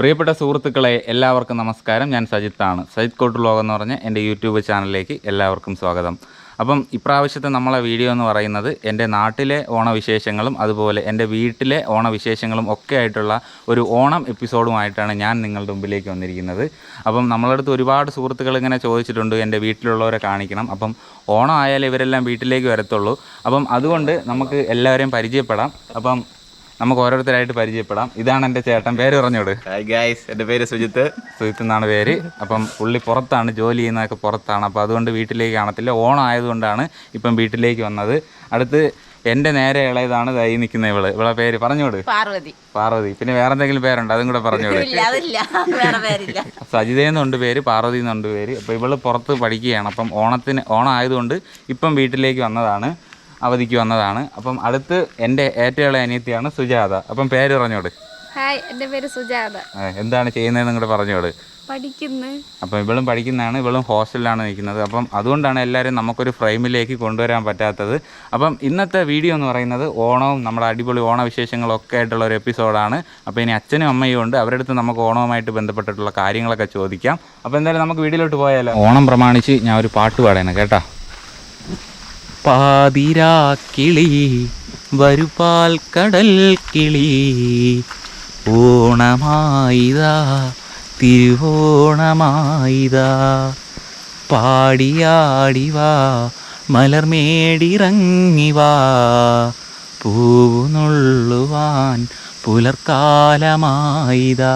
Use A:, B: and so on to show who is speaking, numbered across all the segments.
A: പ്രിയപ്പെട്ട സുഹൃത്തുക്കളെ എല്ലാവർക്കും നമസ്കാരം. ഞാൻ സജിത്താണ്. സജിത് കോട്ട് വ്ലോഗ് എന്ന് പറഞ്ഞ എന്റെ യൂട്യൂബ് ചാനലിലേക്ക് എല്ലാവർക്കും സ്വാഗതം. അപ്പം ഇപ്രാവശ്യത്തെ നമ്മളെ വീഡിയോ എന്ന് പറയുന്നത് എന്റെ നാട്ടിലെ ഓണവിശേഷങ്ങളും അതുപോലെ എന്റെ വീട്ടിലെ ഓണവിശേഷങ്ങളും ഒക്കെ ആയിട്ടുള്ള ഒരു ഓണം എപ്പിസോഡുമായിട്ടാണ് ഞാൻ നിങ്ങളുടെ മുമ്പിലേക്ക് വന്നിരിക്കുന്നത്. അപ്പം നമ്മളടുത്ത് ഒരുപാട് സുഹൃത്തുക്കൾ ഇങ്ങനെ ചോദിച്ചിട്ടുണ്ട് എന്റെ വീട്ടിലുള്ളവരെ കാണിക്കണം. അപ്പം ഓണം ആയാലേ ഇവരെല്ലാം വീട്ടിലേക്ക് വരത്തുള്ളൂ. അപ്പം അതുകൊണ്ട് നമുക്ക് എല്ലാവരെയും പരിചയപ്പെടാം. അപ്പം നമുക്ക് ഓരോരുത്തരായിട്ട് പരിചയപ്പെടാം. ഇതാണ് എന്റെ ചേട്ടൻ. പേര് പറഞ്ഞോട്.
B: ഗൈസ് എന്റെ പേര് സുജിത്ത്.
A: സുജിത്ത് എന്നാണ് പേര്. അപ്പം പുള്ളി പുറത്താണ് ജോലി ചെയ്യുന്നതൊക്കെ പുറത്താണ്. അപ്പോൾ അതുകൊണ്ട് വീട്ടിലേക്ക് കാണത്തില്ല. ഓണം ആയതുകൊണ്ടാണ് ഇപ്പം വീട്ടിലേക്ക് വന്നത്. അടുത്ത് എന്റെ നേരെ ഇളയതാണ് ദൈ നിൽക്കുന്ന ഇവൾ. ഇവളെ പേര് പറഞ്ഞോട്.
C: പാർവതി.
A: പാർവതി. പിന്നെ വേറെ എന്തെങ്കിലും പേരുണ്ട്? അതും കൂടെ പറഞ്ഞോട്.
C: ഇല്ല എന്നുണ്ട് വേറെ പേരില്ല.
A: സജിതയെന്നുണ്ട് പേര് പാർവതി എന്നുണ്ട് പേര്. അപ്പോൾ ഇവൾ പുറത്ത് പഠിക്കുകയാണ്. അപ്പം ഓണത്തിന് ഓണം ആയതുകൊണ്ട് ഇപ്പം വീട്ടിലേക്ക് വന്നതാണ്. അവധിക്ക് വന്നതാണ്. അപ്പം അടുത്ത് എന്റെ ഏറ്റവും ഇളയ അനിയത്തിയാണ് സുജാത. അപ്പം പേര് പറഞ്ഞോട്.
D: ഹായ് എന്റെ പേര് സുജാത.
A: എന്താണ് ചെയ്യുന്നതെന്ന് കൂടെ പറഞ്ഞോട്.
D: പഠിക്കുന്നു.
A: അപ്പം ഇവളും പഠിക്കുന്നതാണ് ഇവളും ഹോസ്റ്റലിലാണ് നിൽക്കുന്നത്. അപ്പം അതുകൊണ്ടാണ് എല്ലാവരും നമുക്കൊരു ഫ്രെയിമിലേക്ക് കൊണ്ടുവരാൻ പറ്റാത്തത്. അപ്പം ഇന്നത്തെ വീഡിയോ എന്ന് പറയുന്നത് ഓണവും നമ്മുടെ അടിപൊളി ഓണവിശേഷങ്ങളൊക്കെ ആയിട്ടുള്ള ഒരു എപ്പിസോഡാണ്. അപ്പോൾ ഇനി അച്ഛനും അമ്മയും ഉണ്ട്. അവരുടെ അടുത്ത് നമുക്ക് ഓണവുമായിട്ട് ബന്ധപ്പെട്ടിട്ടുള്ള കാര്യങ്ങളൊക്കെ ചോദിക്കാം. അപ്പോൾ എന്തായാലും നമുക്ക് വീഡിയോയിലോട്ട് പോയാലോ? ഓണം പ്രമാണിച്ച് ഞാൻ ഒരു പാട്ട് പാടേനെ കേട്ടാ? പാതിരാക്കിളി വരുപാൽ കടൽ കിളി. ഓണമായിതാ തിരുവോണമായിതാ. പാടിയാടിവാ മലർമേടിറങ്ങിവാ പൂവുനുള്ളുവാൻ പുലർക്കാലമായിതാ.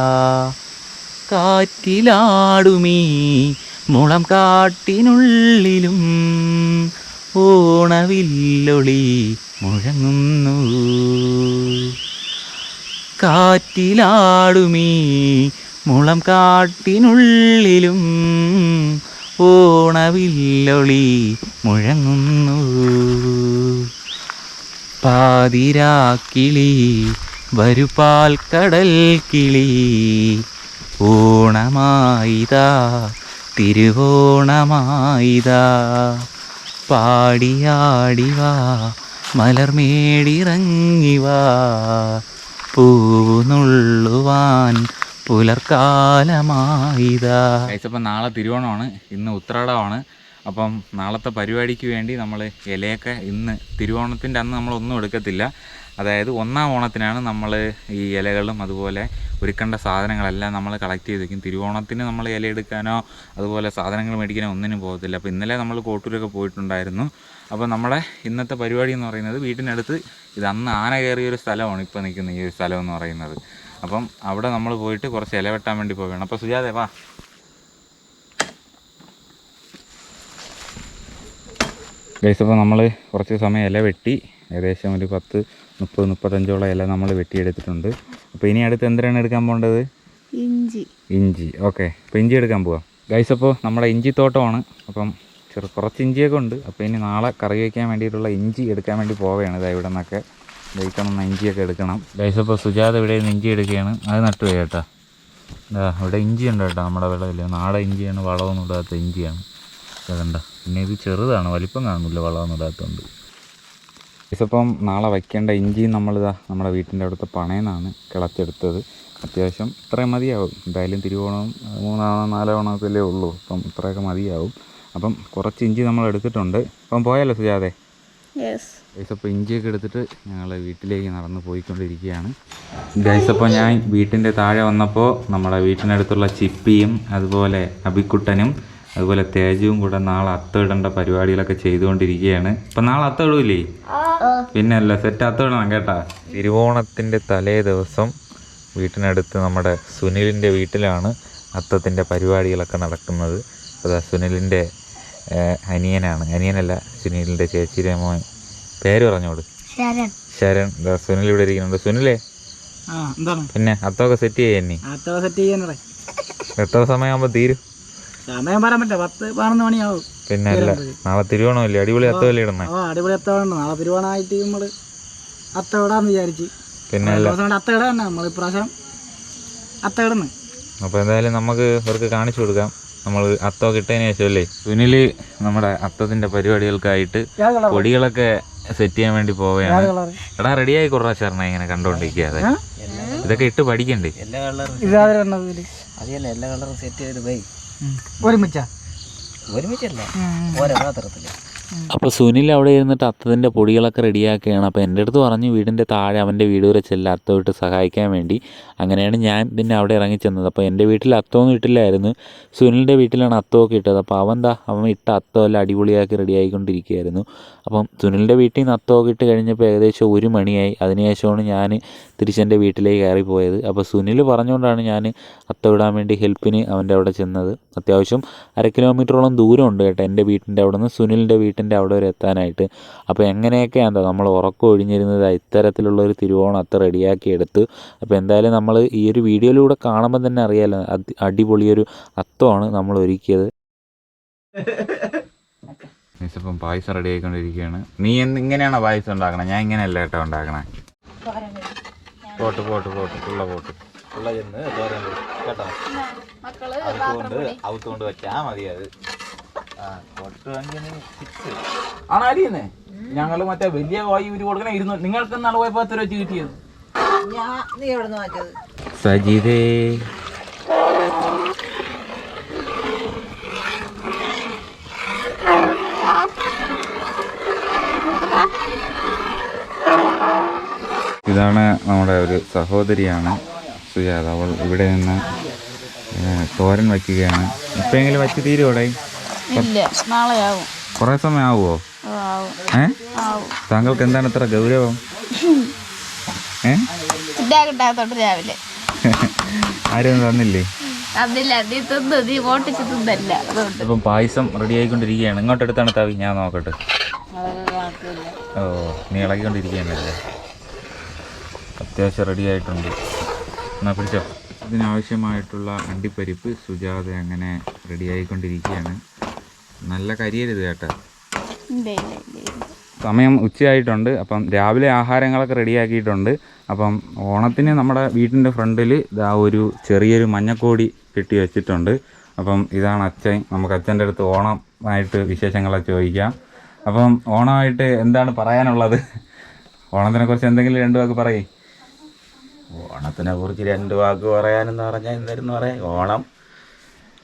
A: കാറ്റിലാടുമീ മുളം കാട്ടിനുള്ളിലും ഓണവില്ലൊളി മുഴങ്ങുന്നു. കാറ്റിലാടുമീ മുളം കാട്ടിനുള്ളിലും ഓണവില്ലൊളി മുഴങ്ങുന്നു. പാതിരാക്കിളി വരുപാൽ കടൽ കിളി ഓണമായിതാ തിരുവോണമായിതാ. പാടിയാടിവാ മലർമേടിറങ്ങിവാ പൂവുനുള്ളുവാൻ പുലർക്കാലമായിതാ ഇപ്പം നാളെ തിരുവോണമാണ്. ഇന്ന് ഉത്രാടമാണ്. അപ്പം നാളത്തെ പരിപാടിക്ക് വേണ്ടി നമ്മൾ ഇലയൊക്കെ ഇന്ന് തിരുവോണത്തിന്റെ അന്ന് നമ്മളൊന്നും എടുക്കത്തില്ല. അതായത് ഒന്നാം ഓണത്തിനാണ് നമ്മൾ ഈ ഇലകളും അതുപോലെ ഒരുക്കേണ്ട സാധനങ്ങളെല്ലാം നമ്മൾ കളക്ട് ചെയ്ത് വയ്ക്കും തിരുവോണത്തിന് നമ്മൾ ഇല എടുക്കാനോ അതുപോലെ സാധനങ്ങൾ മേടിക്കാനോ ഒന്നിനും പോകത്തില്ല. അപ്പോൾ ഇന്നലെ നമ്മൾ കോട്ടൂരൊക്കെ പോയിട്ടുണ്ടായിരുന്നു. അപ്പോൾ നമ്മുടെ ഇന്നത്തെ പരിപാടി എന്ന് പറയുന്നത് വീട്ടിനടുത്ത് ഇത് അന്ന് ആന കയറിയ ഒരു സ്ഥലമാണ് ഇപ്പോൾ നിൽക്കുന്ന ഈ ഒരു സ്ഥലം എന്ന് പറയുന്നത്. അപ്പം അവിടെ നമ്മൾ പോയിട്ട് കുറച്ച് ഇല വെട്ടാൻ വേണ്ടി പോവുകയാണ്. അപ്പോൾ സുജാതെ വാ. ഗൈസ് അപ്പോൾ നമ്മൾ കുറച്ച് സമയം ഇല വെട്ടി. ഏകദേശം ഒരു പത്ത് മുപ്പത് മുപ്പത്തഞ്ചോളം ഇല നമ്മൾ വെട്ടിയെടുത്തിട്ടുണ്ട്. അപ്പോൾ ഇനി അടുത്ത് എന്തിനാണ് എടുക്കാൻ പോകേണ്ടത്?
D: ഇഞ്ചി.
A: ഇഞ്ചി. ഓക്കെ. അപ്പോൾ ഇഞ്ചി എടുക്കാൻ പോവാം. ഗൈസ് അപ്പോൾ നമ്മുടെ ഇഞ്ചി തോട്ടമാണ്. അപ്പം ചെറു കുറച്ച് ഇഞ്ചിയൊക്കെ ഉണ്ട്. അപ്പോൾ ഇനി നാളെ കറി വയ്ക്കാൻ വേണ്ടിയിട്ടുള്ള ഇഞ്ചി എടുക്കാൻ വേണ്ടി പോവുകയാണ് ഇതാ ഇവിടെ നിന്നൊക്കെ. കഴിക്കണം ഇഞ്ചിയൊക്കെ എടുക്കണം. ഗൈസ് അപ്പോൾ സുജാത ഇവിടെ നിന്ന് ഇഞ്ചി എടുക്കുകയാണ്. അത് നട്ടു കേട്ടോ. ഇതാ ഇവിടെ ഇഞ്ചി ഉണ്ട് കേട്ടോ നമ്മുടെ വിളവിൽ നാടൻ ഇഞ്ചിയാണ് വളമൊന്നും ഇടാത്ത ഇഞ്ചിയാണ്. കണ്ട. പിന്നെ ഇത് ചെറുതാണ് വലിപ്പം കാണുന്നില്ല വളമൊന്നും ഇടാത്തതുകൊണ്ട്. ഇപ്പം നാളെ വയ്ക്കേണ്ട ഇഞ്ചി നമ്മളിതാ നമ്മുടെ വീട്ടിന്റെ അടുത്ത പണയെന്നാണ് കിളച്ചെടുത്തത്. അത്യാവശ്യം ഇത്രയും മതിയാവും. എന്തായാലും തിരുവോണം മൂന്നാണോ നാലോ ഓണത്തിലേ ഉള്ളൂ. അപ്പം ഇത്രയൊക്കെ മതിയാവും. അപ്പം കുറച്ച് ഇഞ്ചി നമ്മൾ എടുത്തിട്ടുണ്ട്. അപ്പം പോയാലോ സുജാതെ?
D: യെസ്
A: ഗൈസ് അപ്പോൾ ഇഞ്ചിയൊക്കെ എടുത്തിട്ട് ഞങ്ങൾ വീട്ടിലേക്ക് നടന്ന് പോയിക്കൊണ്ടിരിക്കുകയാണ്. ഗൈസ് അപ്പോൾ ഞാൻ വീട്ടിന്റെ താഴെ വന്നപ്പോൾ നമ്മുടെ വീട്ടിനടുത്തുള്ള ചിപ്പിയും അതുപോലെ അബിക്കുട്ടനും അതുപോലെ തേജുവും കൂടെ നാളെ അത്തമിടേണ്ട പരിപാടികളൊക്കെ ചെയ്തുകൊണ്ടിരിക്കുകയാണ്. അപ്പം നാളെ അത്തമിടൂലേ പിന്നെ അല്ല സെറ്റ് അത്തമിടണം കേട്ടാ. തിരുവോണത്തിന്റെ തലേ ദിവസം വീട്ടിനടുത്ത് നമ്മുടെ സുനിലിന്റെ വീട്ടിലാണ് അത്തത്തിന്റെ പരിപാടികളൊക്കെ നടക്കുന്നത്. അതാ സുനിലിന്റെ അനിയനാണ്. അനിയനല്ല സുനിലിന്റെ ചേച്ചിയുടെ മോൻ. പേര് പറഞ്ഞോട്
D: ശരൺ.
A: ശരൺ. ദാ സുനിൽ ഇവിടെ ഇരിക്കുന്നുണ്ട്. സുനിലേ? പിന്നെ അത്തൊക്കെ സെറ്റ്
E: ചെയ്യാൻ സെറ്റ്
A: എത്ര സമയമാകുമ്പോൾ തീരും?
E: സമയം പറയാൻ പറ്റില്ല. പത്ത് പതിനൊന്ന് മണിയാവും
A: പിന്നെ അല്ല? നാളെ തിരുവോണമല്ലേ? അടിപൊളി അത്തമല്ലേ ഇടുന്നേ.
E: ആ അടിപൊളി അത്തവുണ്ട് നാളെ തിരുവോണമായിട്ട് നമ്മൾ അത്ത ഇടാന്ന് വിചാരിച്ച്.
A: പിന്നെ
E: അത്ത തന്നെ. നമ്മൾ ഇപ്രാവശ്യം അത്ത ഇടുന്നു.
A: അപ്പോൾ എന്തായാലും നമുക്ക് ഇവർക്ക് കാണിച്ചു കൊടുക്കാം. നമ്മൾ അത്തമൊക്കെ ഇട്ടതിന് ശേഷം അല്ലേ? സുനിൽ നമ്മുടെ അത്തത്തിന്റെ പരിപാടികൾക്കായിട്ട് പൊടികളൊക്കെ സെറ്റ് ചെയ്യാൻ വേണ്ടി പോവുകയാണ്. എടാ റെഡിയായി കുറേ ചേർന്ന ഇങ്ങനെ കണ്ടോണ്ടിരിക്കാതെ ഇതൊക്കെ ഇട്ട് പഠിക്കണ്ടേ?
F: എല്ലാ കളറും സെറ്റ് ചെയ്ത് പോയി.
E: ഒരുമിച്ചാ?
F: ഒരുമിച്ചല്ല. ഓരോ പാത്രത്തിൽ
G: അപ്പോൾ സുനിൽ അവിടെ ഇരുന്നിട്ട് അത്തത്തിന്റെ പൊടികളൊക്കെ റെഡിയാക്കുകയാണ്. അപ്പോൾ എന്റെ അടുത്ത് പറഞ്ഞു വീടിന്റെ താഴെ അവന്റെ വീട് വരെ ചെല്ല അത്തം ഇട്ട് സഹായിക്കാൻ വേണ്ടി. അങ്ങനെയാണ് ഞാൻ പിന്നെ അവിടെ ഇറങ്ങി ചെന്നത്. അപ്പോൾ എന്റെ വീട്ടിൽ അത്തമൊന്നും ഇട്ടില്ലായിരുന്നു. സുനിലിന്റെ വീട്ടിലാണ് അത്തമൊക്കെ ഇട്ടത്. അപ്പോൾ അവൻ എന്താ അവൻ ഇട്ട അത്തമെല്ലാം അടിപൊളിയാക്കി റെഡിയായിക്കൊണ്ടിരിക്കുകയായിരുന്നു അപ്പം സുനിലിന്റെ വീട്ടിൽ നിന്ന് അത്തമൊക്കെ ഇട്ട് കഴിഞ്ഞപ്പോൾ ഏകദേശം ഒരു മണിയായി. അതിനുശേഷമാണ് ഞാൻ തിരിച്ചെന്റെ വീട്ടിലേക്ക് കയറിപ്പോയത്. അപ്പോൾ സുനിൽ പറഞ്ഞുകൊണ്ടാണ് ഞാൻ അത്തം ഇടാൻ വേണ്ടി ഹെൽപ്പിന് അവന്റെ അവിടെ ചെന്നത്. അത്യാവശ്യം അര കിലോമീറ്ററോളം ദൂരമുണ്ട് കേട്ടോ എന്റെ വീട്ടിന്റെ അവിടെ നിന്ന് സുനിലിന്റെ വീട്ടിന്റെ അവിടെ വരെ എത്താനായിട്ട്. അപ്പോൾ എങ്ങനെയൊക്കെയാണെന്തോ നമ്മൾ ഉറക്കം ഒഴിഞ്ഞിരുന്നത് ഇത്തരത്തിലുള്ള ഒരു തിരുവോണം അത്ര റെഡിയാക്കി എടുത്ത്. അപ്പോൾ എന്തായാലും നമ്മൾ ഈ ഒരു വീഡിയോയിലൂടെ കാണുമ്പോൾ തന്നെ അറിയാലോ അടിപൊളിയൊരു അത്തമാണ് നമ്മൾ ഒരുക്കിയത്.
A: ഇപ്പം പായസം റെഡി ആയിക്കൊണ്ടിരിക്കുകയാണ് നീ എന്ത് ഇങ്ങനെയാണോ പായസം ഉണ്ടാക്കണേ? ഞാൻ ഇങ്ങനെയല്ല കേട്ടോ ഉണ്ടാക്കണേ? പോട്ട് പോട്ട് പോട്ട്. ഉള്ള പോട്ട്. പുള്ള ചെന്ന് കേട്ടോ?
D: മക്കൾ
A: അതുകൊണ്ട് ഔത്തുകൊണ്ട് വെച്ചാ മതി അത്. ആണോ അടിയുന്നേ ഞങ്ങൾ മറ്റേ വലിയ വായു ഇവർ കൊടുക്കണേ ഇരുന്നു നിങ്ങൾക്ക് നാളെ പോയപ്പോ എത്ര വെച്ച് കിട്ടിയത്? സജിതേ ഇതാണ് നമ്മുടെ ഒരു സഹോദരിയാണ് സുജാത. അവൾ ഇവിടെ നിന്ന് തോരൻ വയ്ക്കുകയാണ്. ഇപ്പോഴെങ്കിലും വച്ച് തീരുവോടെ?
D: ഇല്ല. നാളെ ആവും
A: കുറേ സമയം ആവുമോ ഏ? താങ്കൾക്ക് എന്താണ് ഇത്ര ഗൗരവം? ഏ?
D: ഇതാ കിട്ടാത്തോട്ട് രാവിലെ.
A: ആരും തന്നില്ലേ? ഇപ്പം പായസം റെഡി ആയിക്കൊണ്ടിരിക്കുകയാണ്. ഇങ്ങോട്ട് എടുത്താണ് തവി. ഞാൻ നോക്കട്ടെ. ഓ നീ ഇളകിക്കൊണ്ടിരിക്കുകയാണല്ലേ? അത്യാവശ്യം റെഡി ആയിട്ടുണ്ട്. എന്നാ പിടിച്ചോ. ഇതിനാവശ്യമായിട്ടുള്ള അണ്ടിപ്പരിപ്പ് സുജാത അങ്ങനെ റെഡി ആയിക്കൊണ്ടിരിക്കുകയാണ്. നല്ല കരിയരുത് കേട്ടോ. സമയം ഉച്ചയായിട്ടുണ്ട്. അപ്പം രാവിലെ ആഹാരങ്ങളൊക്കെ റെഡിയാക്കിയിട്ടുണ്ട്. അപ്പം ഓണത്തിന് നമ്മുടെ വീട്ടിന്റെ ഫ്രണ്ടിൽ ഇതാ ഒരു ചെറിയൊരു മഞ്ഞക്കോടി കെട്ടി വെച്ചിട്ടുണ്ട്. അപ്പം ഇതാണ് അച്ഛൻ. നമുക്ക് അച്ഛന്റെ അടുത്ത് ഓണമായിട്ട് വിശേഷങ്ങളൊക്കെ ചോദിക്കാം. അപ്പം ഓണമായിട്ട് എന്താണ് പറയാനുള്ളത്? ഓണത്തിനെ കുറിച്ച് എന്തെങ്കിലും രണ്ട് വാക്ക് പറയേ.
B: ഓണത്തിനെ കുറിച്ച് രണ്ട് വാക്ക് പറയാനെന്ന് പറഞ്ഞാൽ എന്തായിരുന്നു പറയാം. ഓണം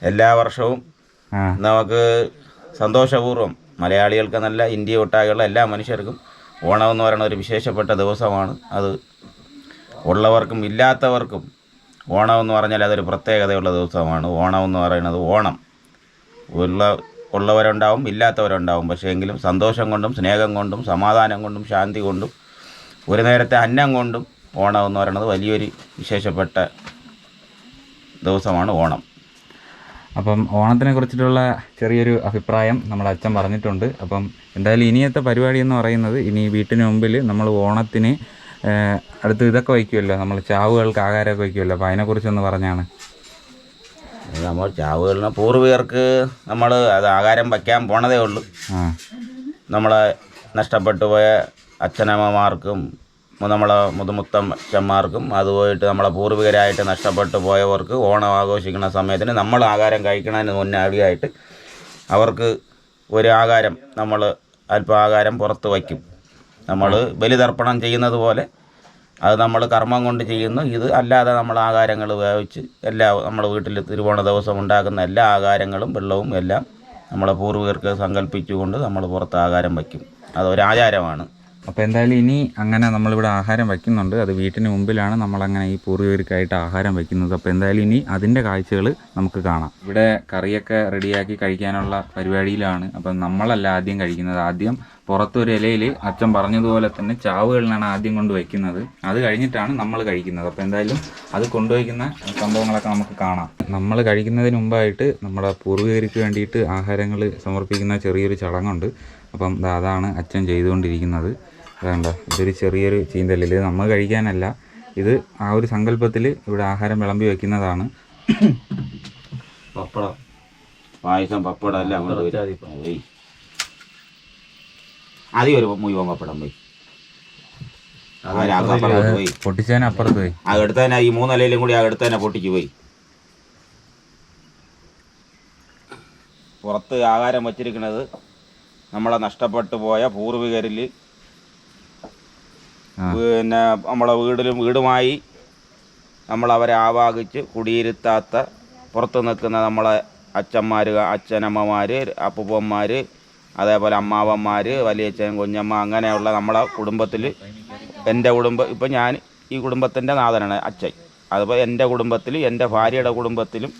B: എല്ലാ വർഷവും നമുക്ക് സന്തോഷപൂർവം മലയാളികൾക്ക് നല്ല ഇന്ത്യ ഒട്ടാകെയുള്ള എല്ലാ മനുഷ്യർക്കും ഓണം എന്ന് പറയുന്ന ഒരു വിശേഷപ്പെട്ട ദിവസമാണ് അത്. ഉള്ളവർക്കും ഇല്ലാത്തവർക്കും ഓണം എന്ന് പറഞ്ഞാൽ അതൊരു പ്രത്യേകതയുള്ള ദിവസമാണ്. ഓണം എന്ന് പറയുന്നത് ഓണം. ഉള്ള ഉള്ളവരുണ്ടാവും ഇല്ലാത്തവരുണ്ടാവും. പക്ഷേ എങ്കിലും സന്തോഷം കൊണ്ടും സ്നേഹം കൊണ്ടും സമാധാനം കൊണ്ടും ശാന്തി കൊണ്ടും ഒരു നേരത്തെ അന്നം കൊണ്ടും ഓണം എന്ന് പറയുന്നത് വലിയൊരു വിശേഷപ്പെട്ട ദിവസമാണ് ഓണം.
A: അപ്പം ഓണത്തിനെ കുറിച്ചിട്ടുള്ള ചെറിയൊരു അഭിപ്രായം നമ്മുടെ അച്ഛൻ പറഞ്ഞിട്ടുണ്ട്. അപ്പം എന്തായാലും ഇനിയത്തെ പരിപാടി എന്ന് പറയുന്നത് ഇനി വീട്ടിന് മുമ്പിൽ നമ്മൾ ഓണത്തിന് അടുത്ത് ഇതൊക്കെ വയ്ക്കുമല്ലോ നമ്മൾ ചാവുകൾക്ക് ആഹാരമൊക്കെ വയ്ക്കുമല്ലോ അപ്പോൾ അതിനെക്കുറിച്ചൊന്ന് പറഞ്ഞാണ്.
B: നമ്മൾ ചാവുകളിന് പൂർവികർക്ക് നമ്മൾ അത് ആഹാരം വയ്ക്കാൻ പോണതേ ഉള്ളൂ. നമ്മളെ നഷ്ടപ്പെട്ടു പോയ അച്ഛനമ്മമാർക്കും നമ്മളെ മുതുമുത്തച്ഛന്മാർക്കും അതുപോയിട്ട് നമ്മളെ പൂർവികരായിട്ട് നഷ്ടപ്പെട്ടു പോയവർക്ക് ഓണം ആഘോഷിക്കുന്ന സമയത്തിന് നമ്മൾ ആഹാരം കഴിക്കുന്നതിന് മുന്നാടിയായിട്ട് അവർക്ക് ഒരു ആഹാരം നമ്മൾ അല്പം ആഹാരം പുറത്ത് വയ്ക്കും. നമ്മൾ ബലിതർപ്പണം ചെയ്യുന്നത് പോലെ അത് നമ്മൾ കർമ്മം കൊണ്ട് ചെയ്യുന്നു. ഇത് അല്ലാതെ നമ്മൾ ആഹാരങ്ങൾ വേവിച്ച് എല്ലാ നമ്മുടെ വീട്ടിൽ തിരുവോണ ദിവസം ഉണ്ടാക്കുന്ന എല്ലാ ആഹാരങ്ങളും വെള്ളവും എല്ലാം നമ്മളെ പൂർവികർക്ക് സങ്കല്പിച്ചുകൊണ്ട് നമ്മൾ പുറത്ത് ആഹാരം വയ്ക്കും. അതൊരു ആചാരമാണ്
A: അപ്പോൾ എന്തായാലും ഇനി അങ്ങനെ നമ്മളിവിടെ ആഹാരം വയ്ക്കുന്നുണ്ട്. അത് വീട്ടിന് മുമ്പിലാണ് നമ്മളങ്ങനെ ഈ പൂർവികർക്കായിട്ട് ആഹാരം വയ്ക്കുന്നത്. അപ്പോൾ എന്തായാലും ഇനി അതിന്റെ കാഴ്ചകൾ നമുക്ക് കാണാം. ഇവിടെ കറിയൊക്കെ റെഡിയാക്കി കഴിക്കാനുള്ള പരിപാടിയിലാണ്. അപ്പം നമ്മളല്ല ആദ്യം കഴിക്കുന്നത്. ആദ്യം പുറത്തൊരു ഇലയിൽ അച്ഛൻ പറഞ്ഞതുപോലെ തന്നെ ചാവുകളിലാണ് ആദ്യം കൊണ്ട് വയ്ക്കുന്നത്. അത് കഴിഞ്ഞിട്ടാണ് നമ്മൾ കഴിക്കുന്നത്. അപ്പോൾ എന്തായാലും അത് കൊണ്ടുവയ്ക്കുന്ന സംഭവങ്ങളൊക്കെ നമുക്ക് കാണാം. നമ്മൾ കഴിക്കുന്നതിന് മുമ്പായിട്ട് നമ്മുടെ പൂർവികർക്ക് വേണ്ടിയിട്ട് ആഹാരങ്ങൾ സമർപ്പിക്കുന്ന ചെറിയൊരു ചടങ്ങുണ്ട്. അപ്പം അതാണ് അച്ഛൻ ചെയ്തുകൊണ്ടിരിക്കുന്നത്. വേണ്ട ഇതൊരു ചെറിയൊരു ചീന്തലിൽ ഇത് നമ്മൾ കഴിക്കാനല്ല. ഇത് ആ ഒരു സങ്കല്പത്തിൽ ഇവിടെ ആഹാരം വിളമ്പി വെക്കുന്നതാണ്.
B: പപ്പടം. പായസം പപ്പടം എല്ലാം കൊണ്ട് പോയി ആദ്യം ഒരു മുഴുവൻ പപ്പടം പോയി.
A: പൊട്ടിച്ചതിന് അപ്പുറത്ത് പോയി.
B: ആ അടുത്ത് തന്നെ ഈ മൂന്നലയിലും കൂടി ആ പൊട്ടിച്ചു തന്നെ പൊട്ടിക്ക് പോയി. പുറത്ത് ആഹാരം വച്ചിരിക്കുന്നത് നമ്മളെ നഷ്ടപ്പെട്ടു പോയ പൂർവികരിൽ. പിന്നെ നമ്മളെ വീടിലും വീടുമായി നമ്മൾ അവരെ ആവാഹിച്ച് കുടിയിരുത്താത്ത പുറത്ത് നിൽക്കുന്ന നമ്മളെ അച്ഛന്മാർ അച്ഛനമ്മമാർ അപ്പൂപ്പന്മാർ അതേപോലെ അമ്മാവന്മാർ വലിയച്ഛൻ കുഞ്ഞമ്മ അങ്ങനെയുള്ള നമ്മളെ കുടുംബത്തിൽ എന്റെ കുടുംബം ഇപ്പം ഞാൻ ഈ കുടുംബത്തിന്റെ നാഥനാണ് അച്ഛൻ. അതുപോലെ എന്റെ കുടുംബത്തിൽ എന്റെ ഭാര്യയുടെ കുടുംബത്തിലും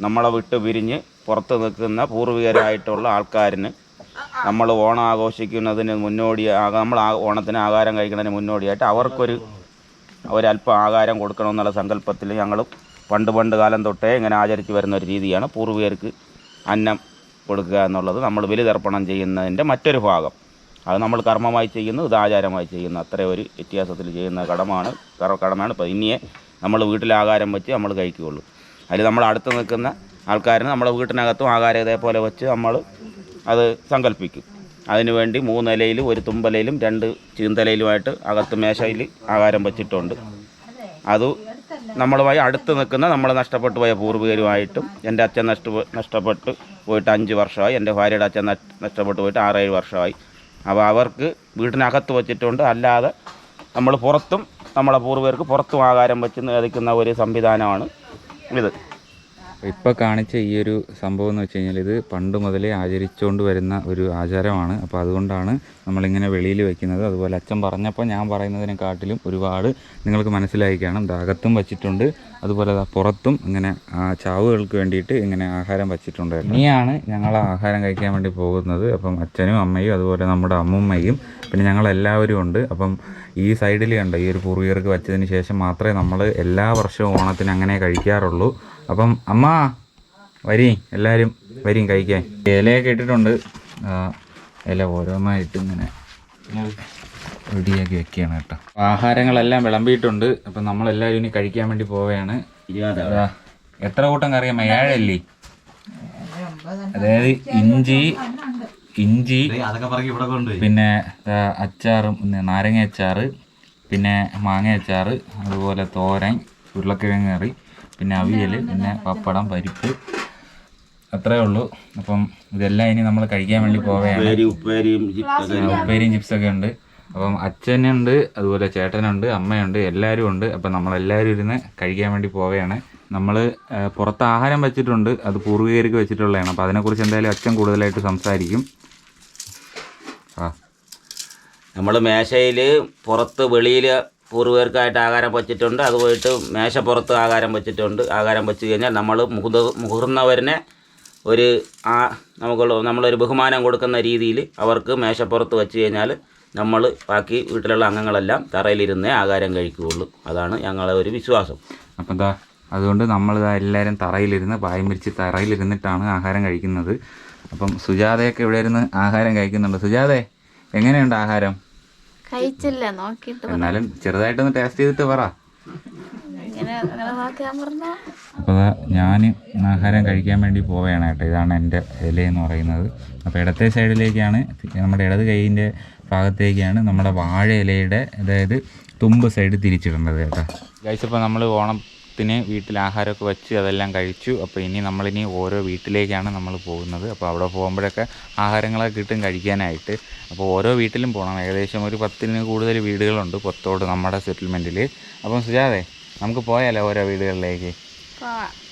B: നമ്മളെ വിട്ട് പിരിഞ്ഞ് പുറത്ത് നിൽക്കുന്ന പൂർവികരായിട്ടുള്ള ആൾക്കാരിന് നമ്മൾ ഓണം ആഘോഷിക്കുന്നതിന് മുന്നോടി നമ്മൾ ഓണത്തിന് ആഹാരം കഴിക്കുന്നതിന് മുന്നോടിയായിട്ട് അവർക്കൊരു ഒരല്പം ആഹാരം കൊടുക്കണമെന്നുള്ള സങ്കല്പത്തിൽ ഞങ്ങൾ പണ്ട് പണ്ട് കാലം തൊട്ടേ ഇങ്ങനെ ആചരിച്ചു വരുന്ന ഒരു രീതിയാണ് പൂർവികർക്ക് അന്നം കൊടുക്കുക എന്നുള്ളത് നമ്മൾ ബലിതർപ്പണം ചെയ്യുന്നതിന്റെ മറ്റൊരു ഭാഗം. അത് നമ്മൾ കർമ്മമായി ചെയ്യുന്നു ഇത് ആചാരമായി ചെയ്യുന്നു. അത്ര ഒരു വ്യത്യാസത്തിൽ ചെയ്യുന്ന കടമാണ് കടമാണ്. ഇപ്പോൾ ഇനിയെ നമ്മൾ വീട്ടിൽ ആഹാരം വെച്ച് നമ്മൾ കഴിക്കുകയുള്ളൂ. അതിൽ നമ്മൾ അടുത്ത് നിൽക്കുന്ന ആൾക്കാരിന് നമ്മുടെ വീട്ടിനകത്തും ആഹാരം ഇതേപോലെ വെച്ച് നമ്മൾ അത് സങ്കല്പിക്കും അതിനുവേണ്ടി മൂന്നിലയിലും ഒരു തുമ്പലയിലും രണ്ട് ചീന്തലയിലുമായിട്ട് അകത്ത് മേശയിൽ ആഹാരം വച്ചിട്ടുണ്ട്. അത് നമ്മളുമായി അടുത്ത് നിൽക്കുന്ന നമ്മൾ നഷ്ടപ്പെട്ടു പോയ പൂർവികരുമായിട്ടും എന്റെ അച്ഛൻ നഷ്ട നഷ്ടപ്പെട്ട് പോയിട്ട് അഞ്ച് വർഷമായി എന്റെ ഭാര്യയുടെ അച്ഛൻ നഷ്ടപ്പെട്ട് നഷ്ടപ്പെട്ടു പോയിട്ട് ആറേഴ് വർഷമായി. അപ്പോൾ അവർക്ക് വീട്ടിനകത്ത് വച്ചിട്ടുണ്ട്. അല്ലാതെ നമ്മൾ പുറത്തും നമ്മളെ പൂർവികർക്ക് പുറത്തും ആഹാരം വെച്ച് നേദിക്കുന്ന ഒരു സംവിധാനമാണ് ഇത്.
A: ഇപ്പോൾ കാണിച്ച ഈ ഒരു സംഭവം എന്ന് വെച്ച് കഴിഞ്ഞാൽ ഇത് പണ്ട് മുതലേ ആചരിച്ചുകൊണ്ട് വരുന്ന ഒരു ആചാരമാണ്. അപ്പോൾ അതുകൊണ്ടാണ് നമ്മളിങ്ങനെ വെളിയിൽ വെക്കുന്നത്. അതുപോലെ അച്ഛൻ പറഞ്ഞപ്പോൾ ഞാൻ പറയുന്നതിനെക്കാട്ടിലും ഒരുപാട് നിങ്ങൾക്ക് മനസ്സിലായി കാണും ദാഹത്തും വച്ചിട്ടുണ്ട്. അതുപോലെ പുറത്തും ഇങ്ങനെ ചാവുകൾക്ക് വേണ്ടിയിട്ട് ഇങ്ങനെ ആഹാരം വച്ചിട്ടുണ്ട് ഇനിയാണ് ഞങ്ങൾ ആഹാരം കഴിക്കാൻ വേണ്ടി പോകുന്നത്. അപ്പം അച്ഛനും അമ്മയും അതുപോലെ നമ്മുടെ അമ്മുമ്മയും പിന്നെ ഞങ്ങളെല്ലാവരും ഉണ്ട്. അപ്പം ഈ സൈഡിൽ കണ്ട ഈ ഒരു പൂർവികർക്ക് വച്ചതിന് ശേഷം മാത്രമേ നമ്മൾ എല്ലാ വർഷവും ഓണത്തിന് അങ്ങനെ കഴിക്കാറുള്ളൂ. അപ്പം അമ്മ വരി എല്ലാവരും വരും കഴിക്കാൻ ഇലയൊക്കെ ഇട്ടിട്ടുണ്ട്. ഇല ഓരോന്നായിട്ട് ഇങ്ങനെ റെഡിയാക്കി വെക്കുകയാണ് കേട്ടോ. ആഹാരങ്ങളെല്ലാം വിളമ്പിയിട്ടുണ്ട്. അപ്പം നമ്മളെല്ലാവരും ഇനി കഴിക്കാൻ വേണ്ടി പോവുകയാണ്. എത്ര കൂട്ടം കറിയമ്മ ഏഴല്ലേ? അതായത് ഇഞ്ചി ഇഞ്ചി പിന്നെ അച്ചാറും പിന്നെ നാരങ്ങ അച്ചാറ് പിന്നെ മാങ്ങ അച്ചാറ് അതുപോലെ തോരൻ ഉരുളക്കിഴങ്ങ് കറി പിന്നെ അവിയൽ പിന്നെ പപ്പടം പരിപ്പ്. അത്രേ ഉള്ളൂ. അപ്പം ഇതെല്ലാം ഇനി നമ്മൾ കഴിക്കാൻ വേണ്ടി പോവുകയാണ്.
B: ഉപ്പേരി ഉപ്പേരിയും ചിപ്സൊക്കെ
A: ആ, ഉപ്പേരിയും ചിപ്സൊക്കെ ഉണ്ട്. അപ്പം അച്ഛനുണ്ട് അതുപോലെ ചേട്ടനുണ്ട് അമ്മയുണ്ട് എല്ലാവരും ഉണ്ട്. അപ്പം നമ്മളെല്ലാവരും ഇരുന്ന് കഴിക്കാൻ വേണ്ടി പോവുകയാണ്. നമ്മൾ പുറത്ത് ആഹാരം വെച്ചിട്ടുണ്ട്. അത് പൂർവികർക്ക് വെച്ചിട്ടുള്ളതാണ്. അപ്പോൾ അതിനെക്കുറിച്ച് എന്തായാലും അച്ഛൻ കൂടുതലായിട്ട് സംസാരിക്കും. ആ.
B: നമ്മൾ മേശയിൽ പുറത്ത് വെളിയിൽ പൂർവികർക്കായിട്ട് ആഹാരം വച്ചിട്ടുണ്ട്. അത് പോയിട്ട് മേശപ്പുറത്ത് ആഹാരം വെച്ചിട്ടുണ്ട്. ആഹാരം വെച്ച് കഴിഞ്ഞാൽ നമ്മൾ മുഹുത മുഹുർന്നവരനെ ഒരു ആ നമുക്കുള്ള നമ്മളൊരു ബഹുമാനം കൊടുക്കുന്ന രീതിയിൽ അവർക്ക് മേശപ്പുറത്ത് വെച്ച് കഴിഞ്ഞാൽ നമ്മൾ ബാക്കി വീട്ടിലുള്ള അംഗങ്ങളെല്ലാം തറയിലിരുന്നേ ആഹാരം കഴിക്കുകയുള്ളൂ. അതാണ് ഞങ്ങളെ ഒരു വിശ്വാസം.
A: അപ്പം എന്താ അതുകൊണ്ട് നമ്മൾ എല്ലാവരും തറയിലിരുന്ന് പായം പിരിച്ച് തറയിലിരുന്നിട്ടാണ് ആഹാരം കഴിക്കുന്നത്. അപ്പം സുജാതയൊക്കെ ഇവിടെ ഇരുന്ന് ആഹാരം കഴിക്കുന്നുണ്ട്. സുജാതെ എങ്ങനെയുണ്ട് ആഹാരം?
D: കഴിച്ചില്ല? നോക്കിയിട്ട് പറ.
A: എന്നാലും ചെറുതായിട്ടൊന്ന് ടേസ്റ്റ് ചെയ്തിട്ട് പറ. അപ്പോൾ ഞാൻ ആഹാരം കഴിക്കാൻ വേണ്ടി പോവുകയാണ് കേട്ടോ. ഇതാണ് എന്റെ ഇലയെന്ന് പറയുന്നത്. അപ്പോൾ ഇടത്തെ സൈഡിലേക്കാണ് നമ്മുടെ ഇടത് കൈയിന്റെ ഭാഗത്തേക്കാണ് നമ്മുടെ വാഴ ഇലയുടെ അതായത് തുമ്പ് സൈഡ് തിരിച്ചിടുന്നത് കേട്ടോ. ഗൈസ് ഇപ്പോൾ നമ്മൾ ഓണത്തിന് വീട്ടിൽ ആഹാരമൊക്കെ വെച്ച് അതെല്ലാം കഴിച്ചു. അപ്പോൾ ഇനി നമ്മളിനി ഓരോ വീട്ടിലേക്കാണ് നമ്മൾ പോകുന്നത്. അപ്പോൾ അവിടെ പോകുമ്പോഴൊക്കെ ആഹാരങ്ങളൊക്കെ കിട്ടും കഴിക്കാനായിട്ട്. അപ്പോൾ ഓരോ വീട്ടിലും പോകണം ഏകദേശം ഒരു പത്തിന് കൂടുതൽ വീടുകളുണ്ട് പുറത്തോട് നമ്മുടെ സെറ്റിൽമെന്റിൽ അപ്പം സുജാതെ നമുക്ക് പോയാലോ ഓരോ വീടുകളിലേക്ക്?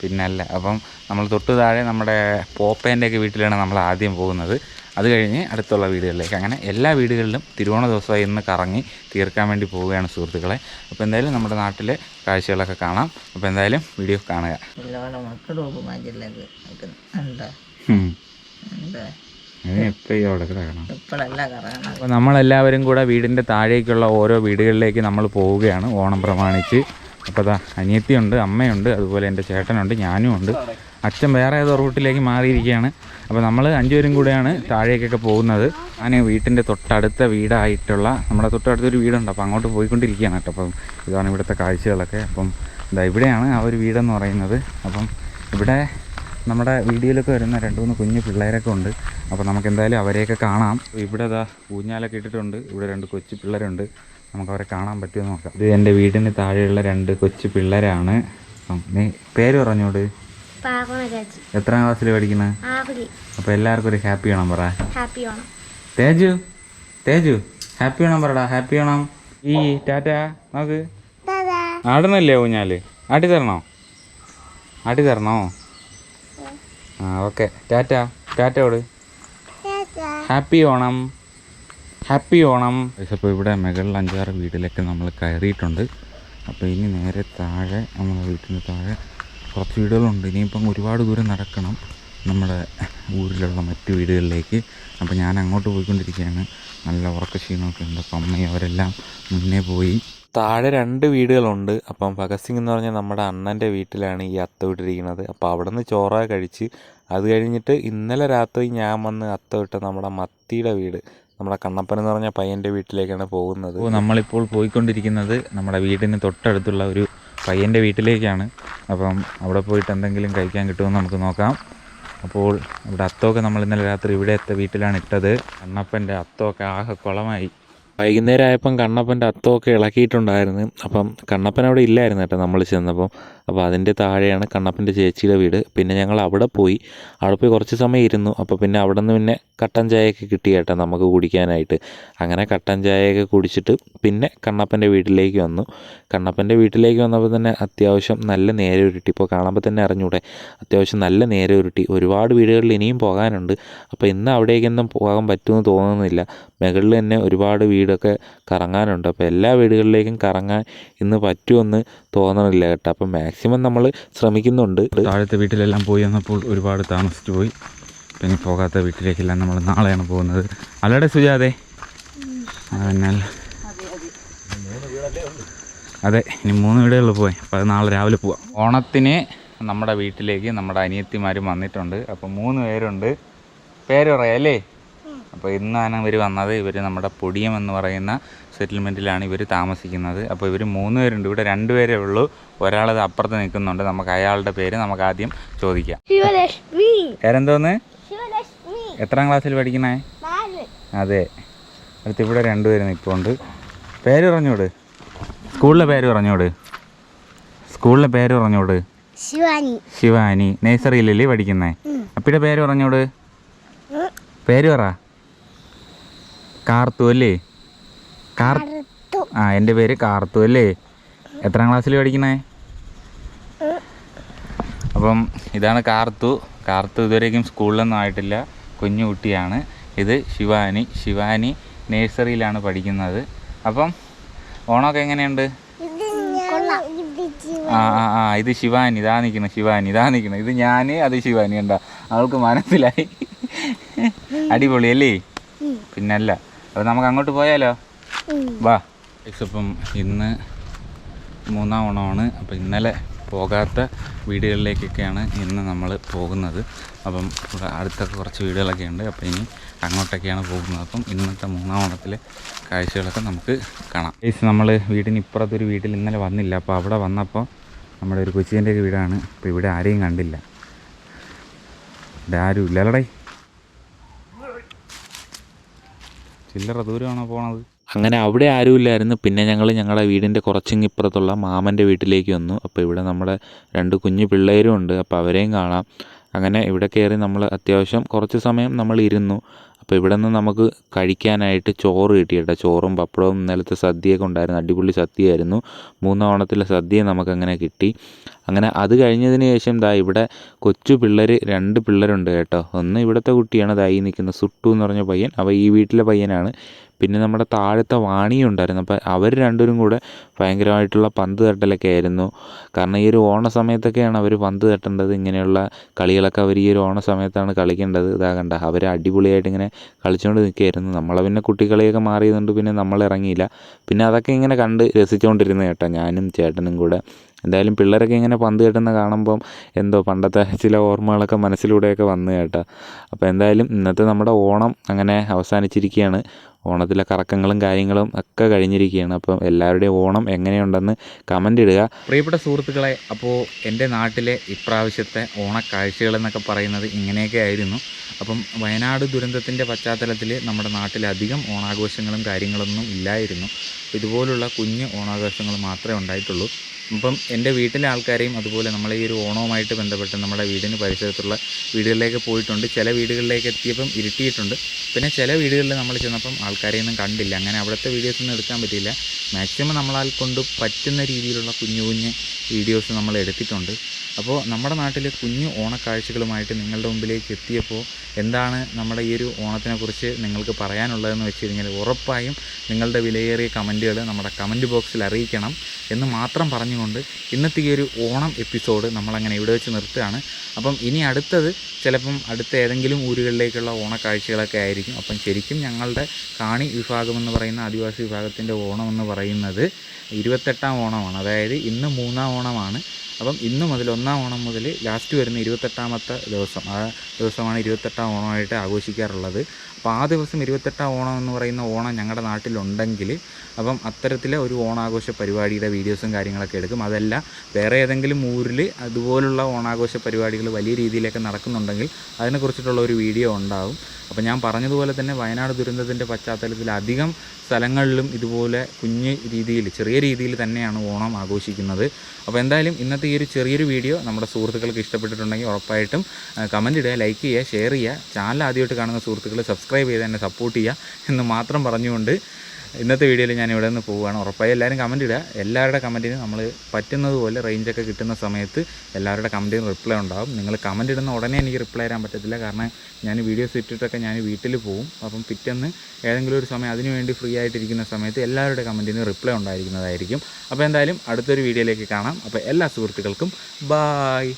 A: പിന്നല്ല അപ്പം നമ്മൾ തൊട്ട് താഴെ നമ്മുടെ പോപ്പേന്റെയൊക്കെ വീട്ടിലാണ് നമ്മൾ ആദ്യം പോകുന്നത്. അത് കഴിഞ്ഞ് അടുത്തുള്ള വീടുകളിലേക്ക്. അങ്ങനെ എല്ലാ വീടുകളിലും തിരുവോണ ദിവസമായി ഇന്ന് കറങ്ങി തീർക്കാൻ വേണ്ടി പോവുകയാണ് സുഹൃത്തുക്കളെ. അപ്പോൾ എന്തായാലും നമ്മുടെ നാട്ടിലെ കാഴ്ചകളൊക്കെ കാണാം. അപ്പോൾ എന്തായാലും വീഡിയോ കാണുക. അപ്പോൾ നമ്മളെല്ലാവരും കൂടെ വീടിന്റെ താഴേക്കുള്ള ഓരോ വീടുകളിലേക്ക് നമ്മൾ പോവുകയാണ് ഓണം പ്രമാണിച്ച്. അപ്പോൾ അതാ അനിയത്തിയുണ്ട് അമ്മയുണ്ട് അതുപോലെ എന്റെ ചേട്ടനുണ്ട് ഞാനും ഉണ്ട് അച്ഛൻ വേറെ ഏതോ റൂട്ടിലേക്ക് മാറിയിരിക്കുകയാണ്. അപ്പോൾ നമ്മൾ അഞ്ചുപേരും കൂടെയാണ് താഴേക്കൊക്കെ പോകുന്നത്. ഞാൻ വീട്ടിന്റെ തൊട്ടടുത്ത വീടായിട്ടുള്ള നമ്മുടെ തൊട്ടടുത്തൊരു വീടുണ്ട്. അപ്പോൾ അങ്ങോട്ട് പോയിക്കൊണ്ടിരിക്കുകയാണ് കേട്ടോ. അപ്പം ഇതാണ് ഇവിടുത്തെ കാഴ്ചകളൊക്കെ. അപ്പം ഇതാ ഇവിടെയാണ് ആ ഒരു വീടെന്ന് പറയുന്നത്. അപ്പം ഇവിടെ നമ്മുടെ വീഡിയോയിലൊക്കെ വരുന്ന രണ്ട് മൂന്ന് കുഞ്ഞു പിള്ളേരൊക്കെ ഉണ്ട്. അപ്പോൾ നമുക്ക് എന്തായാലും അവരെയൊക്കെ കാണാം. ഇവിടെ ഇതാ ഊഞ്ഞാലൊക്കെ ഇട്ടിട്ടുണ്ട്. ഇവിടെ രണ്ട് കൊച്ചു പിള്ളേരുണ്ട്. നമുക്ക് അവരെ കാണാൻ പറ്റുമെന്ന് നോക്കാം. ഇത് എന്റെ വീടിന് താഴെയുള്ള രണ്ട് കൊച്ചു പിള്ളേരാണ്. പേര് പറഞ്ഞോട് എത്രാം ക്ലാസ്സിൽ പഠിക്കുന്നത്
H: അപ്പൊ
A: അപ്പോൾ എല്ലാവർക്കും ഒരു ഹാപ്പി ഓണം പറ.
H: ഹാപ്പി ഓണം
A: തേജു തേജു ഹാപ്പി ഓണം പറടാ ഹാപ്പി ഓണം ഈ ടാറ്റ നോക്ക്. ആടുന്നല്ലേ ഊഞ്ഞാൽ ആട്ടി തരണോ? ആട്ടി തരണോ? ആ ഓക്കെ. ടാറ്റ ടാറ്റോട് ഹാപ്പി ഓണം. ഹാപ്പി ഓണം. അപ്പോൾ ഇവിടെ മുകളിൽ അഞ്ചാറ് വീട്ടിലൊക്കെ നമ്മൾ കയറിയിട്ടുണ്ട്. അപ്പോൾ ഇനി നേരെ താഴെ നമ്മളെ വീട്ടിന് താഴെ കുറച്ച് വീടുകളുണ്ട്. ഇനിയിപ്പം ഒരുപാട് ദൂരം നടക്കണം നമ്മുടെ ഊരിലുള്ള മറ്റു വീടുകളിലേക്ക്. അപ്പോൾ ഞാൻ അങ്ങോട്ട് പോയിക്കൊണ്ടിരിക്കുകയാണ്. നല്ല ഉറക്ക ക്ഷീണമൊക്കെ ഉണ്ട്. അപ്പം അമ്മയും അവരെല്ലാം മുന്നേ പോയി.
G: താഴെ രണ്ട് വീടുകളുണ്ട്. അപ്പം ഭഗത് സിംഗ് എന്ന് പറഞ്ഞാൽ നമ്മുടെ അണ്ണന്റെ വീട്ടിലാണ് ഈ അത്ത വിട്ടിരിക്കുന്നത് അപ്പോൾ അവിടെ നിന്ന് ചോറ കഴിച്ച് അത് കഴിഞ്ഞിട്ട് ഇന്നലെ രാത്രി ഞാൻ വന്ന് അത്ത വിട്ട നമ്മുടെ മത്തിയുടെ വീട് നമ്മുടെ കണ്ണപ്പൻ എന്ന് പറഞ്ഞ പയ്യന്റെ വീട്ടിലേക്കാണ് പോകുന്നത്.
A: അപ്പോൾ നമ്മളിപ്പോൾ പോയിക്കൊണ്ടിരിക്കുന്നത് നമ്മുടെ വീടിന് തൊട്ടടുത്തുള്ള ഒരു പയ്യന്റെ വീട്ടിലേക്കാണ്. അപ്പം അവിടെ പോയിട്ട് എന്തെങ്കിലും കഴിക്കാൻ കിട്ടുമെന്ന് നമുക്ക് നോക്കാം. അപ്പോൾ ഇവിടെ അത്തമൊക്കെ നമ്മൾ ഇന്നലെ രാത്രി ഇവിടെത്തെ വീട്ടിലാണ് ഇട്ടത്. കണ്ണപ്പന്റെ അത്തമൊക്കെ ആകെ കുളമായി.
G: വൈകുന്നേരം ആയപ്പം കണ്ണപ്പന്റെ അത്തമൊക്കെ ഇളക്കിയിട്ടുണ്ടായിരുന്നു. അപ്പം കണ്ണപ്പൻ അവിടെ ഇല്ലായിരുന്നു കേട്ടോ നമ്മൾ ചെന്നപ്പം. അപ്പോൾ അതിന്റെ താഴെയാണ് കണ്ണപ്പന്റെ ചേച്ചിയുടെ വീട്. പിന്നെ ഞങ്ങൾ അവിടെ പോയി. അവിടെ പോയി കുറച്ച് സമയം ഇരുന്നു. അപ്പോൾ പിന്നെ അവിടെ നിന്ന് പിന്നെ കട്ടൻ ചായയൊക്കെ കിട്ടി കേട്ടോ നമുക്ക് കുടിക്കാനായിട്ട്. അങ്ങനെ കട്ടൻ ചായയൊക്കെ കുടിച്ചിട്ട് പിന്നെ കണ്ണപ്പന്റെ വീട്ടിലേക്ക് വന്നു. കണ്ണപ്പന്റെ വീട്ടിലേക്ക് വന്നപ്പോൾ തന്നെ അത്യാവശ്യം നല്ല നേരെ ഉരുട്ടി. ഇപ്പോൾ കാണുമ്പോൾ തന്നെ അറിഞ്ഞൂടെ അത്യാവശ്യം നല്ല നേരെ ഉരുട്ടി. ഒരുപാട് വീടുകളിൽ ഇനിയും പോകാനുണ്ട്. അപ്പോൾ ഇന്ന് അവിടേക്കൊന്നും പോകാൻ പറ്റുമെന്ന് തോന്നുന്നില്ല. മുകളിൽ തന്നെ ഒരുപാട് വീടൊക്കെ കറങ്ങാനുണ്ട്. അപ്പോൾ എല്ലാ വീടുകളിലേക്കും കറങ്ങാൻ ഇന്ന് പറ്റുമെന്ന് തോന്നണില്ല കേട്ടോ. അപ്പം മാക്സിമം നമ്മൾ ശ്രമിക്കുന്നുണ്ട്.
A: താഴത്തെ വീട്ടിലെല്ലാം പോയി വന്നപ്പോൾ ഒരുപാട് താമസിച്ചു പോയി. പിന്നെ പോകാത്ത വീട്ടിലേക്കെല്ലാം നമ്മൾ നാളെയാണ് പോകുന്നത്. അല്ലടെ സുജാതെ. അതിനാൽ അതെ ഇനി മൂന്ന് വീടുകളിൽ പോയി. അപ്പോൾ അത് നാളെ രാവിലെ പോവാം. ഓണത്തിന് നമ്മുടെ വീട്ടിലേക്ക് നമ്മുടെ അനിയത്തിമാരും വന്നിട്ടുണ്ട്. അപ്പോൾ മൂന്ന് പേരുണ്ട്. പേര് പറയാം അല്ലേ? അപ്പോൾ ഇന്നാണ് ഇവർ വന്നത്. ഇവർ നമ്മുടെ പൊടിയം എന്ന് പറയുന്ന സെറ്റിൽമെന്റിലാണ് ഇവർ താമസിക്കുന്നത്. അപ്പോൾ ഇവർ മൂന്ന് പേരുണ്ട്. ഇവിടെ രണ്ട് പേരേ ഉള്ളൂ. ഒരാളത് അപ്പുറത്ത് നിൽക്കുന്നുണ്ട്. നമുക്ക് അയാളുടെ പേര് നമുക്ക് ആദ്യം ചോദിക്കാം. പേരെന്തോന്ന്? എത്രാം ക്ലാസ്സിൽ പഠിക്കണേ അതെ. അടുത്ത് ഇവിടെ രണ്ടുപേര് നിൽപ്പുണ്ട്. പേര് പറഞ്ഞോട് സ്കൂളിലെ പേര് പറഞ്ഞോട് സ്കൂളിലെ പേര് പറഞ്ഞോട്
D: ശിവാനി.
A: ശിവാനി. നേഴ്സറിയിലല്ലേ പഠിക്കുന്നേ? അപ്പിയുടെ പേര് പറഞ്ഞോട് പേര് പറ. കാർത്തു അല്ലേ? കാർ ആ എന്റെ പേര് കാർത്തു അല്ലേ? എത്രാം ക്ലാസ്സിൽ പഠിക്കണേ? അപ്പം ഇതാണ് കാർത്തു. കാർത്തു ഇതുവരേക്കും സ്കൂളിലൊന്നും ആയിട്ടില്ല. കുഞ്ഞു കുട്ടിയാണ്. ഇത് ശിവാനി. ശിവാനി നേഴ്സറിയിലാണ് പഠിക്കുന്നത്. അപ്പം ഓണമൊക്കെ എങ്ങനെയുണ്ട്? ആ ആ ആ ഇത് ശിവാനി. ഇതാ നിൽക്കണം ശിവാനി. ഇതാ നിൽക്കണം ഇത് ഞാൻ അത് ശിവാനി കണ്ട. അവൾക്ക് മനസ്സിലായി. അടിപൊളി അല്ലേ? പിന്നല്ല. അപ്പോൾ നമുക്ക് അങ്ങോട്ട് പോയാലോ? വാ. ഇപ്പം ഇന്ന് മൂന്നാം ഓണമാണ് അപ്പോൾ ഇന്നലെ പോകാത്ത വീടുകളിലേക്കൊക്കെയാണ് ഇന്ന് നമ്മൾ പോകുന്നത്. അപ്പം ഇവിടെ അടുത്തൊക്കെ കുറച്ച് വീടുകളൊക്കെ ഉണ്ട്. അപ്പോൾ ഇനി അങ്ങോട്ടൊക്കെയാണ് പോകുന്നത്. അപ്പം ഇന്നത്തെ മൂന്നാം ഓണത്തിലെ കാഴ്ചകളൊക്കെ നമുക്ക് കാണാം. ഏസ് നമ്മൾ വീടിന് ഇപ്പുറത്തൊരു വീട്ടിൽ ഇന്നലെ വന്നില്ല. അപ്പോൾ അവിടെ വന്നപ്പോൾ നമ്മുടെ ഒരു കൊച്ചിന്റെ വീടാണ്. അപ്പോൾ ഇവിടെ ആരെയും കണ്ടില്ല. ഇവിടെ ആരും ഇല്ലല്ലടേ. ചില്ലറ ദൂരമാണോ പോണത്?
G: അങ്ങനെ അവിടെ ആരുമില്ലായിരുന്നു. പിന്നെ ഞങ്ങൾ ഞങ്ങളുടെ വീടിന്റെ കുറച്ചിങ്ങിപ്പുറത്തുള്ള മാമന്റെ വീട്ടിലേക്ക് വന്നു. അപ്പോൾ ഇവിടെ നമ്മുടെ രണ്ട് കുഞ്ഞു പിള്ളേരും ഉണ്ട്. അപ്പോൾ അവരെയും കാണാം. അങ്ങനെ ഇവിടെ കയറി നമ്മൾ അത്യാവശ്യം കുറച്ച് സമയം നമ്മൾ ഇരുന്നു. അപ്പോൾ ഇവിടെ നിന്ന് നമുക്ക് കഴിക്കാനായിട്ട് ചോറ് കിട്ടി കേട്ടോ. ചോറും പപ്പടവും ഇന്നലത്തെ സദ്യയൊക്കെ ഉണ്ടായിരുന്നു. അടിപൊളി സദ്യയായിരുന്നു. മൂന്നാം ഓണത്തിലെ സദ്യ നമുക്കങ്ങനെ കിട്ടി. അങ്ങനെ അത് കഴിഞ്ഞതിന് ശേഷം ദാ ഇവിടെ കൊച്ചു പിള്ളേർ രണ്ട് പിള്ളേരുണ്ട് കേട്ടോ. ഒന്ന് ഇവിടുത്തെ കുട്ടിയാണ് ദാ ഈ നിൽക്കുന്ന സുട്ടു എന്ന് പറഞ്ഞ പയ്യൻ. അവ ഈ വീട്ടിലെ പയ്യനാണ്. പിന്നെ നമ്മുടെ താഴത്തെ വാണിയും ഉണ്ടായിരുന്നു. അപ്പോൾ അവർ രണ്ടുപേരും കൂടെ ഭയങ്കരമായിട്ടുള്ള പന്ത് തട്ടലൊക്കെ ആയിരുന്നു. കാരണം ഈ ഒരു ഓണ സമയത്തൊക്കെയാണ് അവർ പന്ത് തട്ടേണ്ടത്. ഇങ്ങനെയുള്ള കളികളൊക്കെ അവർ ഈ ഒരു ഓണ സമയത്താണ് കളിക്കേണ്ടത്. ഇതാ കണ്ട അവർ അടിപൊളിയായിട്ട് ഇങ്ങനെ കളിച്ചുകൊണ്ട് നിൽക്കുകയായിരുന്നു. നമ്മളെ പിന്നെ കുട്ടികളിയൊക്കെ മാറിയതുകൊണ്ട് പിന്നെ നമ്മൾ ഇറങ്ങിയില്ല. പിന്നെ അതൊക്കെ ഇങ്ങനെ കണ്ട് രസിച്ചുകൊണ്ടിരുന്നു കേട്ടോ ഞാനും ചേട്ടനും കൂടെ. എന്തായാലും പിള്ളേരൊക്കെ ഇങ്ങനെ പന്ത് കെട്ടുന്ന കാണുമ്പം എന്തോ പണ്ടത്തെ ചില ഓർമ്മകളൊക്കെ മനസ്സിലൂടെയൊക്കെ വന്നു കേട്ടോ. അപ്പോൾ എന്തായാലും ഇന്നത്തെ നമ്മുടെ ഓണം അങ്ങനെ അവസാനിച്ചിരിക്കുകയാണ്. ഓണത്തിലെ കറക്കങ്ങളും കാര്യങ്ങളും ഒക്കെ കഴിഞ്ഞിരിക്കുകയാണ്. അപ്പം എല്ലാവരുടെയും ഓണം എങ്ങനെയുണ്ടെന്ന് കമന്റ് ഇടുക.
A: പ്രിയപ്പെട്ട സുഹൃത്തുക്കളെ അപ്പോൾ എന്റെ നാട്ടിലെ ഇപ്രാവശ്യത്തെ ഓണക്കാഴ്ചകൾ എന്നൊക്കെ പറയുന്നത് ഇങ്ങനെയൊക്കെ ആയിരുന്നു. അപ്പം വയനാട് ദുരന്തത്തിന്റെ പശ്ചാത്തലത്തിൽ നമ്മുടെ നാട്ടിൽ അധികം ഓണാഘോഷങ്ങളും കാര്യങ്ങളൊന്നും ഇല്ലായിരുന്നു. ഇതുപോലുള്ള കുഞ്ഞ് ഓണാഘോഷങ്ങൾ മാത്രമേ ഉണ്ടായിട്ടുള്ളൂ. അപ്പം എന്റെ വീട്ടിലെ ആൾക്കാരെയും അതുപോലെ നമ്മളെ ഈ ഒരു ഓണവുമായിട്ട് ബന്ധപ്പെട്ട് നമ്മുടെ വീടിന് പരിസരത്തുള്ള വീടുകളിലേക്ക് പോയിട്ടുണ്ട്. ചില വീടുകളിലേക്ക് എത്തിയപ്പം ഇരുട്ടിയിട്ടുണ്ട്. പിന്നെ ചില വീടുകളിൽ നമ്മൾ ചെന്നപ്പം ആൾക്കാരെയൊന്നും കണ്ടില്ല. അങ്ങനെ അവിടുത്തെ വീഡിയോസൊന്നും എടുക്കാൻ പറ്റിയില്ല. മാക്സിമം നമ്മളാൽ കൊണ്ട് പറ്റുന്ന രീതിയിലുള്ള കുഞ്ഞു കുഞ്ഞ് വീഡിയോസ് നമ്മൾ എടുത്തിട്ടുണ്ട്. അപ്പോൾ നമ്മുടെ നാട്ടിലെ കുഞ്ഞു ഓണക്കാഴ്ചകളുമായിട്ട് നിങ്ങളുടെ മുമ്പിലേക്ക് എത്തിയപ്പോൾ എന്താണ് നമ്മുടെ ഈ ഒരു ഓണത്തിനെക്കുറിച്ച് നിങ്ങൾക്ക് പറയാനുള്ളതെന്ന് വെച്ച് കഴിഞ്ഞാൽ ഉറപ്പായും നിങ്ങളുടെ വിലയേറിയ കമന്റുകൾ നമ്മുടെ കമന്റ് ബോക്സിൽ അറിയിക്കണം എന്ന് മാത്രം പറഞ്ഞുകൊണ്ട് ഇന്നത്തെ ഈ ഒരു ഓണം എപ്പിസോഡ് നമ്മളങ്ങനെ ഇവിടെ വെച്ച് നിർത്തുകയാണ്. അപ്പം ഇനി അടുത്തത് ചിലപ്പം അടുത്ത ഏതെങ്കിലും ഊരുകളിലേക്കുള്ള ഓണക്കാഴ്ചകളൊക്കെ ആയിരിക്കും. അപ്പം ശരിക്കും ഞങ്ങളുടെ കാണി വിഭാഗം എന്ന് പറയുന്ന ആദിവാസി വിഭാഗത്തിന്റെ ഓണം എന്ന് പറയുന്നത് ഇരുപത്തെട്ടാം ഓണമാണ്. അതായത് ഇന്ന് മൂന്നാം ഓണമാണ്. അപ്പം ഇന്ന് മുതൽ ഒന്നാം ഓണം മുതൽ ലാസ്റ്റ് വരുന്ന ഇരുപത്തെട്ടാമത്തെ ദിവസം ആ ദിവസമാണ് ഇരുപത്തെട്ടാം ഓണമായിട്ട് ആഘോഷിക്കാറുള്ളത്. അപ്പോൾ ആ ദിവസം ഇരുപത്തെട്ടാം ഓണം എന്ന് പറയുന്ന ഓണം ഞങ്ങളുടെ നാട്ടിലുണ്ടെങ്കിൽ അപ്പം അത്തരത്തിലെ ഒരു ഓണാഘോഷ പരിപാടിയുടെ വീഡിയോസും കാര്യങ്ങളൊക്കെ എടുക്കും. അതല്ല വേറെ ഏതെങ്കിലും ഊരിൽ അതുപോലുള്ള ഓണാഘോഷ പരിപാടികൾ വലിയ രീതിയിലൊക്കെ നടക്കുന്നുണ്ടെങ്കിൽ അതിനെക്കുറിച്ചിട്ടുള്ള ഒരു വീഡിയോ ഉണ്ടാവും. അപ്പോൾ ഞാൻ പറഞ്ഞതുപോലെ തന്നെ വയനാട് ദുരന്തത്തിന്റെ പശ്ചാത്തലത്തിൽ അധികം സ്ഥലങ്ങളിലും ഇതുപോലെ കുഞ്ഞ് രീതിയിൽ ചെറിയ രീതിയിൽ തന്നെയാണ് ഓണം ആഘോഷിക്കുന്നത്. അപ്പോൾ എന്തായാലും ഇന്നത്തെ ഈ ഒരു ചെറിയൊരു വീഡിയോ നമ്മുടെ സുഹൃത്തുക്കൾക്ക് ഇഷ്ടപ്പെട്ടിട്ടുണ്ടെങ്കിൽ ഉറപ്പായിട്ടും കമന്റ് ഇടുക ലൈക്ക് ചെയ്യുക ഷെയർ ചെയ്യുക. ചാനൽ ആദ്യമായിട്ട് കാണുന്ന സുഹൃത്തുക്കൾ സബ്സ്ക്രൈബ് ചെയ്ത് എന്നെ സപ്പോർട്ട് ചെയ്യുക എന്ന് മാത്രം പറഞ്ഞുകൊണ്ട് ഇന്നത്തെ വീഡിയോയിൽ ഞാൻ ഇവിടെ നിന്ന് പോവുകയാണ്. ഉറപ്പായി എല്ലാവരും കമന്റ് ഇടുക. എല്ലാവരുടെ കമന്റിനും നമ്മൾ പറ്റുന്നതുപോലെ റേഞ്ചൊക്കെ കിട്ടുന്ന സമയത്ത് എല്ലാവരുടെ കമന്റിനും റിപ്ലൈ ഉണ്ടാകും നിങ്ങൾ കമന്റ് ഇടുന്ന ഉടനെ എനിക്ക് റിപ്ലൈ തരാൻ പറ്റത്തില്ല. കാരണം ഞാൻ വീഡിയോസ് ഇട്ടിട്ടൊക്കെ ഞാൻ വീട്ടിൽ പോവും. അപ്പം പിറ്റേന്ന് ഏതെങ്കിലും ഒരു സമയം അതിനു വേണ്ടി ഫ്രീ ആയിട്ടിരിക്കുന്ന സമയത്ത് എല്ലാവരുടെ കമന്റിനും റിപ്ലൈ ഉണ്ടായിരിക്കുന്നതായിരിക്കും. അപ്പോൾ എന്തായാലും അടുത്തൊരു വീഡിയോയിലേക്ക് കാണാം. അപ്പോൾ എല്ലാ സുഹൃത്തുക്കൾക്കും ബായ്